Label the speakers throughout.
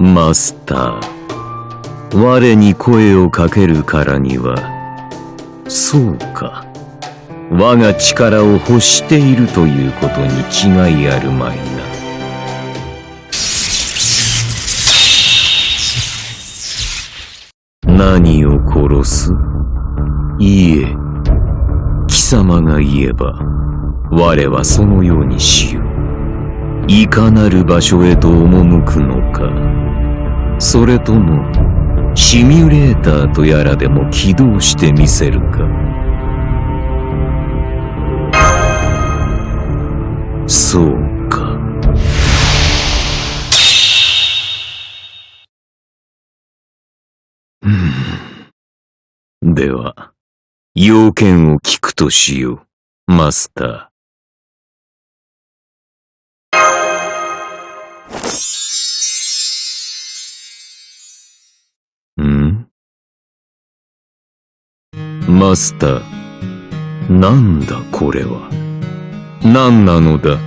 Speaker 1: マスター。我に声をかけるからには。そうか。我が力を欲しているということに違いあるまいな。何を殺す？いいえ。貴様が言えば我はそのようにしよう。いかなる場所へと赴くのか。それともシミュレーターとやらでも起動してみせるか？そうか。では要件を聞くとしようマスター。マスター、なんだこれは。何なのだ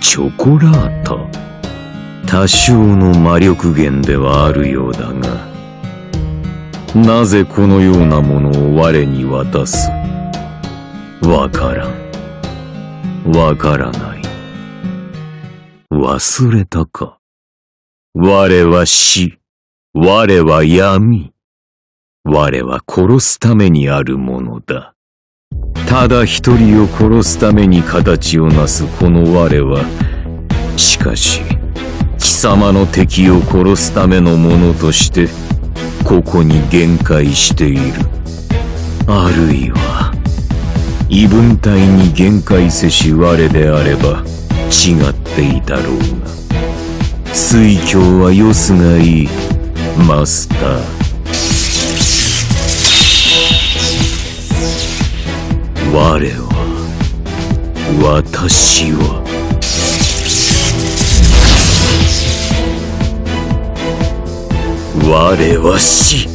Speaker 1: チョコラート。多少の魔力源ではあるようだが、なぜこのようなものを我に渡す？わからん。わからない。忘れたか。我は死。我は闇。我は殺すためにあるものだ。ただ一人を殺すために形をなすこの我は、しかし、貴様の敵を殺すためのものとして、ここに限界している。あるいは、異文体に限界せし我であれば、違っていたろうが。水郷はよすがいい。マスター我は私は。我は死。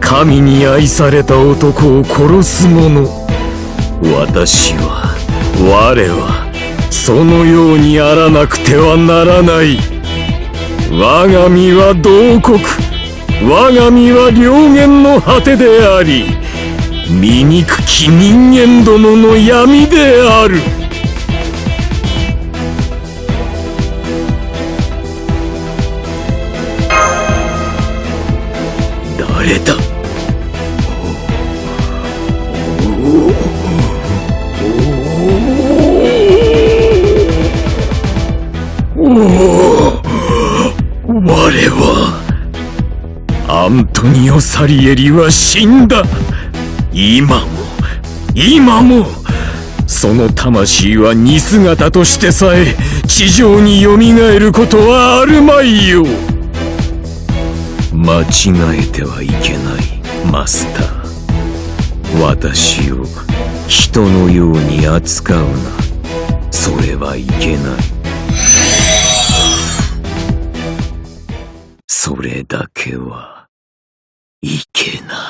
Speaker 1: 神に愛された男を殺す者。私は我はそのようにあらなくてはならない。我が身は同国我が身は良源の果てであり。醜き人間どもの闇である。誰だ？我はアントニオ・サリエリは死んだ。今も今もその魂は似姿としてさえ地上によみがえることはあるまいよ。間違えてはいけないマスター。私を人のように扱うな。それはいけない。それだけはいけない。